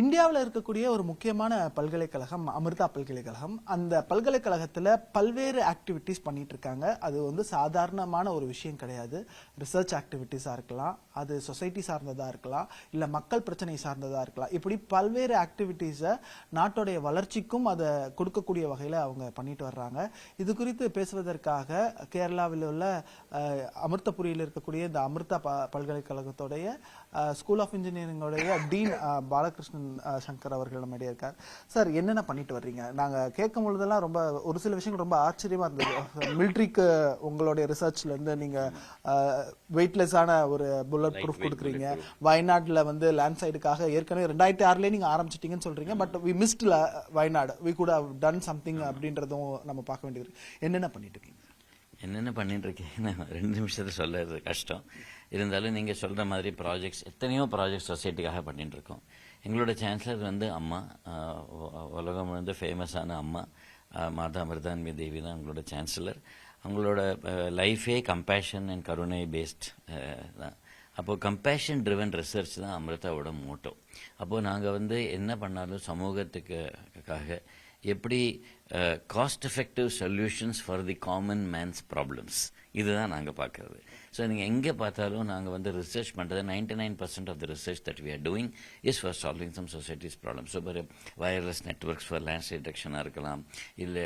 இந்தியாவில் இருக்கக்கூடிய ஒரு முக்கியமான பல்கலைக்கழகம் அமிர்தா பல்கலைக்கழகம். அந்த பல்கலைக்கழகத்தில் பல்வேறு ஆக்டிவிட்டீஸ் பண்ணிட்டு இருக்காங்க அது வந்து சாதாரணமான ஒரு விஷயம் கிடையாது. ரிசர்ச் ஆக்டிவிட்டீஸாக இருக்கலாம். அது சொசைட்டி சார்ந்ததாக இருக்கலாம். இல்லை மக்கள் பிரச்சனை சார்ந்ததாக இருக்கலாம். இப்படி பல்வேறு ஆக்டிவிட்டீஸை நாட்டுடைய வளர்ச்சிக்கும் அதை கொடுக்கக்கூடிய வகையில் அவங்க பண்ணிட்டு வர்றாங்க. இது குறித்து பேசுவதற்காக கேரளாவில் உள்ள அமிர்தபுரியில் இருக்கக்கூடிய இந்த அமிர்தா ப பல்கலைக்கழகத்துடைய ஸ்கூல் ஆஃப் இன்ஜினியரிங்கோடைய டீன் பாலகிருஷ்ணன் சங்கர் அவர்கள் நம்மிடையே இருக்கார். சார் என்னென்ன பண்ணிட்டு வர்றீங்க? நாங்க கேட்கும் பொழுதெல்லாம் ரொம்ப ஒரு சில விஷயங்கள் ரொம்ப ஆச்சரியமா இருந்தது. மிலிட்ரிக்கு உங்களுடைய ரிசர்ச்ல இருந்து நீங்க வெயிட்லெஸ்ஸான ஒரு புல்லட் ப்ரூஃப் கொடுக்குறீங்க. வயநாட்டுல வந்து லேண்ட் சைடுக்காக ஏற்கனவே ரெண்டாயிரத்தி ஆறுலயே நீங்க ஆரம்பிச்சிட்டீங்கன்னு சொல்றீங்க. But we missed Wayanad we கூட டன் சம்திங் அப்படின்றதும் நம்ம பார்க்க வேண்டியது. என்னென்ன பண்ணிட்டு இருக்கீங்க? என்னென்ன பண்ணிட்டு இருக்கீங்கன்னு ரெண்டு நிமிஷத்தில் சொல்லுறது கஷ்டம். இருந்தாலும் நீங்கள் சொல்கிற மாதிரி ப்ராஜெக்ட்ஸ் எத்தனையோ ப்ராஜெக்ட் சொசைட்டிக்காக பண்ணிட்டு இருக்கோம் எங்களோட சான்சலர் வந்து அம்மா உலகம் வந்து ஃபேமஸான அம்மா மாதா அமிர்தான்மி தேவி தான் எங்களோட சான்சலர் அவங்களோட லைஃபே கம்பேஷன் அண்ட் கருணை பேஸ்ட் தான். அப்போது கம்பேஷன் ட்ரிவன் ரிசர்ச் தான் அமிர்தாவோட மோட்டோ அப்போது நாங்கள் வந்து என்ன பண்ணாலும் சமூகத்துக்காக எப்படி cost effective solutions for the common man's problems இதுதான் நாங்கள் பார்க்கறது. ஸோ நீங்கள் எங்கே பார்த்தாலும் நாங்கள் வந்து ரிசர்ச் பண்ணுறது ninety nine percent of the research that we are doing is for solving some society's problem so ஒரு வயர்லெஸ் நெட்ஒர்க்ஸ் ஃபார் லேண்ட் டிடெக்ஷனாக இருக்கலாம் இல்லை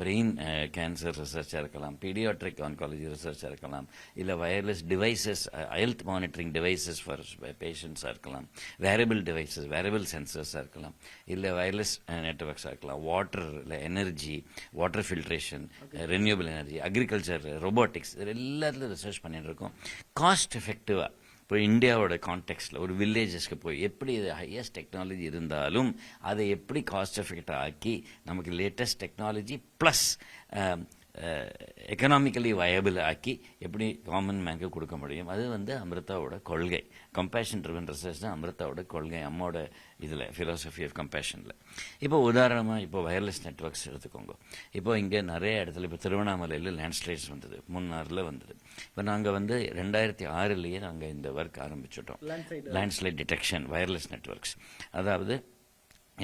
பிரெயின் கேன்சர் ரிசர்ச்சாக இருக்கலாம் பீடியாட்ரிக் ஆன்காலஜி ரிசர்ச்சாக இருக்கலாம் இல்லை wireless devices health monitoring devices for பேஷண்ட்ஸாக இருக்கலாம் wearable devices wearable சென்சர்ஸாக இருக்கலாம் இல்லை வயர்லெஸ் நெட்ஒர்க்ஸாக இருக்கலாம் வாட்டர் இல்லை energy water filtration renewable energy agriculture robotics இது எல்லாத்துலையும் ரிசர்ச் பண்ணிட்டு இருக்கோம். காஸ்ட் எஃபெக்டிவாக இப்போ இந்தியாவோட கான்டெக்ட்ல ஒரு வில்லேஜஸ்க்கு போய் எப்படி இது ஹையஸ்ட் டெக்னாலஜி இருந்தாலும் அதை எப்படி காஸ்ட் எஃபெக்டாக ஆக்கி நமக்கு latest technology plus economically viable ஆக்கி எப்படி காமன் மேனுக்கு கொடுக்க முடியும்? அது வந்து அமிர்தாவோட கொள்கை. கம்பேஷன் ட்ரிவன் ரிசர்ச் தான் அமிர்தாவோட கொள்கை அம்மாவோட இதில் philosophy ஆஃப் கம்பேஷனில் இப்போ உதாரணமாக இப்போ வயர்லெஸ் நெட்ஒர்க்ஸ் எடுத்துக்கோங்க. இப்போ இங்கே நிறைய இடத்துல இப்போ திருவண்ணாமலையில் லேண்ட்ஸ்லைட்ஸ் வந்தது மூணாறில் வந்தது. இப்போ நாங்கள் வந்து ரெண்டாயிரத்தி ஆறுலேயே நாங்கள் இந்த ஒர்க் ஆரம்பிச்சிட்டோம். லேண்ட்ஸ்லைட் டிடெக்ஷன் வயர்லெஸ் நெட்ஒர்க்ஸ் அதாவது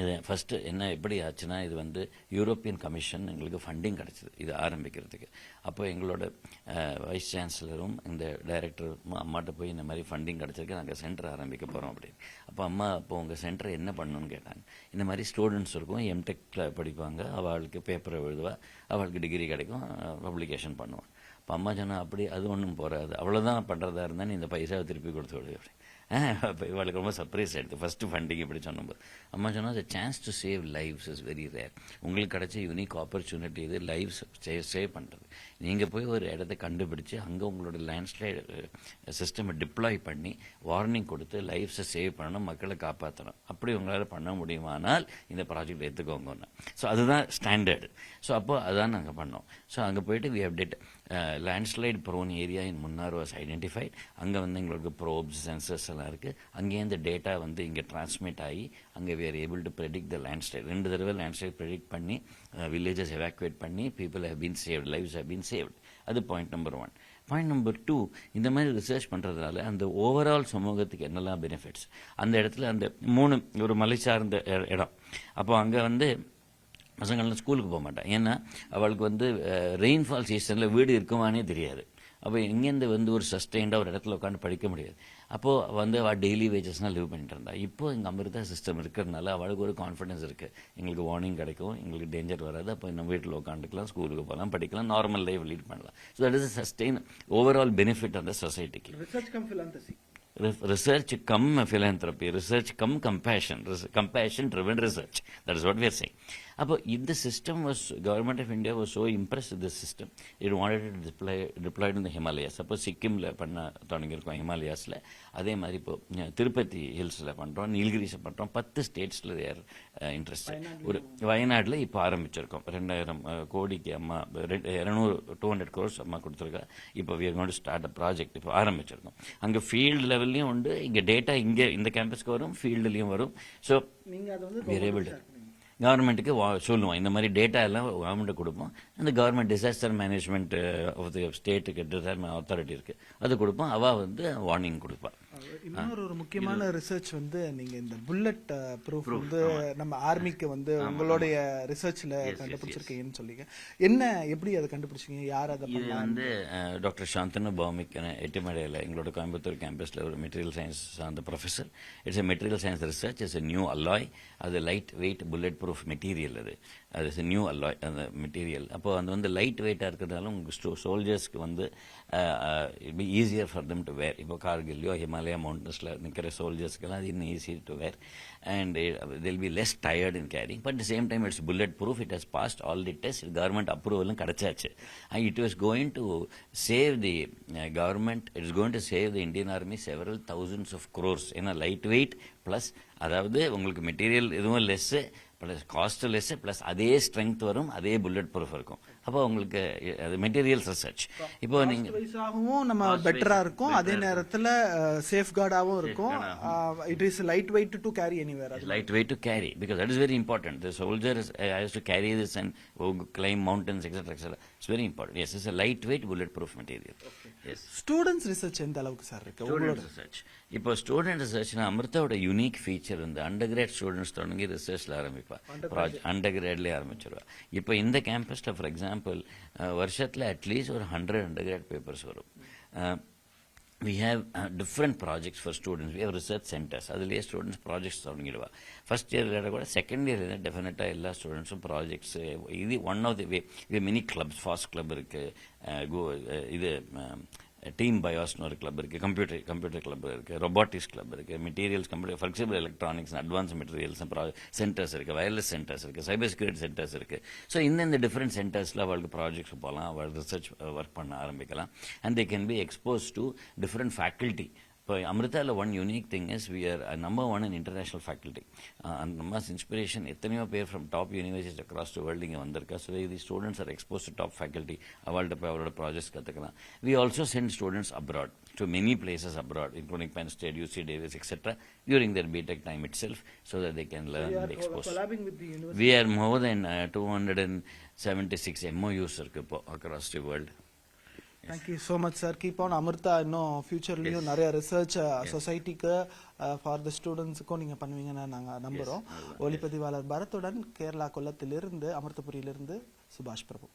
இது ஃபஸ்ட்டு என்ன எப்படி ஆச்சுன்னா இது வந்து யூரோப்பியன் கமிஷன் எங்களுக்கு ஃபண்டிங் கிடச்சிது இது ஆரம்பிக்கிறதுக்கு. அப்போ எங்களோட வைஸ் சான்சலரும் இந்த டைரக்டரும் அம்மாட்ட போய் இந்த மாதிரி ஃபண்டிங் கிடச்சிருக்கு நாங்கள் சென்டர் ஆரம்பிக்க போகிறோம் அப்படின்னு. அப்போ அம்மா அப்போ உங்கள் சென்டர் என்ன பண்ணணும்னு கேட்டாங்க. இந்த மாதிரி ஸ்டூடெண்ட்ஸ் இருக்கும் எம்டெக்கில் படிப்பாங்க அவளுக்கு பேப்பரை எழுதுவா அவளுக்கு டிகிரி கிடைக்கும் பப்ளிகேஷன் பண்ணுவான் அப்போ அம்மா சொன்னால் அப்படி அது ஒன்றும் போகாது அவ்வளோதான் பண்ணுறதா இருந்தால் நீ இந்த பைசாவை திருப்பி கொடுத்து விடு அப்படின்னு. இப்போ இவளுக்கு ரொம்ப சர்ப்ரைஸ் ஆகிடுது ஃபஸ்ட்டு ஃபண்டிங் இப்படி சொன்னபோது. அம்மா சொன்னால் the chance to save lives is very rare உங்களுக்கு கிடைச்ச யூனிக் ஆப்பர்ச்சுனிட்டி இது லைஃப் சேவ் சேவ் பண்ணுறது நீங்கள் போய் ஒரு இடத்த கண்டுபிடிச்சு அங்கே உங்களோட லேண்ட்ஸ்லைட் சிஸ்டமை டிப்ளாய் பண்ணி வார்னிங் கொடுத்து லைஃப்ஸை சேவ் பண்ணணும் மக்களை காப்பாற்றணும் அப்படி உங்களால் பண்ண முடியுமானால் இந்த ப்ராஜெக்ட் எடுத்துக்கோங்க ஸோ அதுதான் ஸ்டாண்டர்டு ஸோ அப்போ அதான் நாங்கள் பண்ணோம். ஸோ அங்கே போயிட்டு we update landslide prone area in Munnar was identified அங்கே வந்து எங்களுக்கு ப்ரோப்ஸ் சென்சர்ஸ் எல்லாம் இருக்குது அங்கேயே இந்த டேட்டா வந்து இங்கே டிரான்ஸ்மிட் ஆகி அங்கே we are able to predict the landslide ரெண்டு தடவை லேண்ட்ஸ்லைட் ப்ரெடிக்ட் பண்ணி uh, வில்லேஜஸ் எவாக்குவேட் பண்ணி people have been saved lives have been saved அது point number one point number two இந்த மாதிரி ரிசர்ச் பண்ணுறதுனால அந்த ஓவரால் சமூகத்துக்கு என்னெல்லாம் பெனிஃபிட்ஸ் அந்த இடத்துல அந்த மூணு ஒரு மலை சார்ந்த இடம். அப்போ அங்கே வந்து பசங்கள்லாம் ஸ்கூலுக்கு போக மாட்டான். ஏன்னா அவளுக்கு வந்து ரெயின்ஃபால் சீசனில் வீடு இருக்குமானே தெரியாது. அப்போ இங்கேருந்து வந்து ஒரு சஸ்டெயின்டாக ஒரு இடத்துல உட்காந்து படிக்க முடியாது. அப்போது வந்து அவள் டெய்லி வேஜஸ்னால் லிவ் பண்ணிட்டு இருந்தா. இப்போ எங்கள் அமிர்தா சிஸ்டம் இருக்கிறதுனால அவளுக்கு ஒரு கான்ஃபிடன்ஸ் இருக்குது எங்களுக்கு வார்னிங் கிடைக்கும். எங்களுக்கு டேஞ்சர் வராது. அப்போ நம்ம வீட்டில் உட்காந்துக்கலாம் ஸ்கூலுக்கு போகலாம் படிக்கலாம் நார்மல் லைஃப் லீட் பண்ணலாம். So that is sustain overall benefit அந்த சொசைட்டிக்கு research come philanthropy. Research come philanthropy, research come compassion, res- compassion driven research. That அப்போ இந்த system was government of India was so impress this system it wanted to deploy deployed இந்த ஹிமாலயாஸ் அப்போ சிக்கிமில் பண்ண தொடங்கியிருக்கோம் ஹிமாலயாஸில் அதே மாதிரி இப்போ திருப்பதி ஹில்ஸில் பண்ணுறோம் நீலகிரிஸில் பண்ணுறோம் பத்து ஸ்டேட்ஸில் தேர் இன்ட்ரெஸ்ட் ஒரு வயநாட்டில் இப்போ ஆரம்பிச்சிருக்கோம். ரெண்டாயிரம் கோடிக்கு அம்மா இரநூறு டூ ஹண்ட்ரட் க்ரோர்ஸ் அம்மா கொடுத்துருக்கா. இப்போ we are start a project இப்போ ஆரம்பிச்சிருக்கோம். அங்கே ஃபீல்டு லெவல்லையும் உண்டு. இங்கே டேட்டா இங்கே இந்த கேம்பஸ்க்கு வரும் ஃபீல்டுலேயும் வரும். ஸோ நீங்க கவர்மெண்ட்டுக்கு சொல்லுவோம். இந்த மாதிரி டேட்டா எல்லாம் கவர்மெண்ட்டு கொடுப்போம். அந்த government disaster management of the ஸ்டேட்டுக்கு டிசாஸ்டர் அத்தாரிட்டி இருக்கு. அது கொடுப்போம். அவ வந்து வார்னிங் கொடுப்பா. இன்னொரு ஒரு முக்கியமான ரிசர்ச் வந்து நீங்க இந்த புல்லட் ப்ரூஃப் வந்து நம்ம ஆர்மிக்கு வந்து உங்களுடைய ரிசர்ச்ல கண்டுபிடிச்சிருக்கீங்கன்னு சொல்லிங்க என்ன எப்படி அதை கண்டுபிடிச்சீங்க? யார் அதை இது வந்து டாக்டர் சாந்தனு பௌமிக் எட்டுமடையில் எங்களோட கோயம்புத்தூர் கேம்பஸில் ஒரு மெட்டீரியல் சயின்ஸ் சார்ந்த professor it's a material science research it's a new alloy அது light weight bullet proof material அது. அது இஸ் நியூ அல்லாய் அந்த மெட்டீரியல் அப்போது அது வந்து லைட் வெயிட்டாக இருக்கிறதால உங்களுக்கு சோல்ஜர்ஸ்க்கு வந்து be easier for them to wear இப்போ கார்கில்லையோ ஹிமாலயா மவுண்டன்ஸில் நிற்கிற சோல்ஜர்ஸ்க்கெல்லாம் அது இன்னும் easy to wear and still be less tired in carrying but the same time it's bullet proof it has passed all the test government அப்ரூவலும் கிடச்சாச்சு. It was going to save the government it's going to save the Indian army several thousands of crores ஏன்னா light weight plus அதாவது உங்களுக்கு material எதுவும் less plus cost less plus அதே strength வரும் அதே bullet proof இருக்கும். அப்போ உங்களுக்கு அது மெட்டீரியல்ஸ் ரிசர்ச் இப்போ நீங்க வைஸாகவும் நம்ம பெட்டரா இருக்கும் அதே நேரத்துல சேஃப் கார்டாவும் இருக்கும் it is light weight to carry anywhere to carry because that is very important. The soldier is, uh, has to carry this and oh, climb mountains, etc., etc. It's very important. Yes, it's a lightweight bulletproof material. Yes. Students research எந்த அளவுக்கு sir இருக்கு student research இப்போ student ரிசர்ச்னா அமிர்தாவோட unique feature வந்து under great students தொடங்கி ரிசர்ச்சில் ஆரம்பிப்பா ப்ராஜெக்ட் அண்டர் கிரேட்லேயே ஆரம்பிச்சிருவா இப்போ இந்த கேம்பஸில் ஃபார் எக்ஸாம்பிள் வருஷத்தில் அட்லீஸ்ட் ஒரு ஹண்ட்ரட் அண்டர் கிராட் பேப்பர்ஸ் வரும். We we different projects for students we have research centres அதுலேயே ஸ்டூடெண்ட்ஸ் ப்ராஜெக்ட்ஸ் தொடங்கிடுவா. ஃபஸ்ட் இயரில் கூட செகண்ட் இயர் டெஃபினட்டாக எல்லா ஸ்டூடெண்ட்ஸும் ப்ராஜெக்ட்ஸு இது ஒன் ஆஃப் தி வே இது மினி கிளப்ஸ் ஃபாஸ்ட் கிளப் இருக்கு. கோ இது டீம் பயோஸ்னு ஒரு கிளப் இருக்குது கம்ப்யூட்டர் கம்ப்யூட்டர் கிளப் இருக்குது ரொபாட்டிக்ஸ் கிளப் இருக்குது materials computer flexible electronics advance materials centres இருக்குது வயர்லெஸ் சென்டர்ஸ் இருக்குது சைபர் செக்யூரிட்டி சென்டர்ஸ் இருக்குது ஸோ இந்தந்த டிஃப்ரெண்ட் சென்டர்ஸில் அவளுக்கு ப்ராஜெக்ட்ஸ் போகலாம் அவள் ரிசர்ச் ஒர்க் பண்ண ஆரம்பிக்கலாம். And they can be expose to different faculty இப்போ அமிர்தாவில் one unique thing is we are number one in international faculty அந்த நம்ம இன்ஸ்பிரேஷன் எத்தனையோ பேர் from top university across to world இங்கே வந்திருக்கா so the students are expose to top faculty அவள்கிட்ட போய் அவரோட ப்ராஜெக்ட்ஸ் கற்றுக்கலாம் we also send students abroad to many places abroad including Penn State UC Davis etcetera during their B Tech time itself so that they can learn and expose collaborating with the We are more than uh, 276 MOUs இருக்கு இப்போ across the world. Thank you so much sir keep on Amrita இன்னும் ஃபியூச்சர்லயும் நிறைய research சொசைட்டிக்கு for the ஸ்டூடெண்ட்ஸுக்கும் நீங்க பண்ணுவீங்கன்னு நாங்க நம்புறோம். ஒளிப்பதிவாளர் பரத்துடன் கேரளா கொல்லத்திலிருந்து அமிர்தபுரியிலிருந்து சுபாஷ் பிரபு.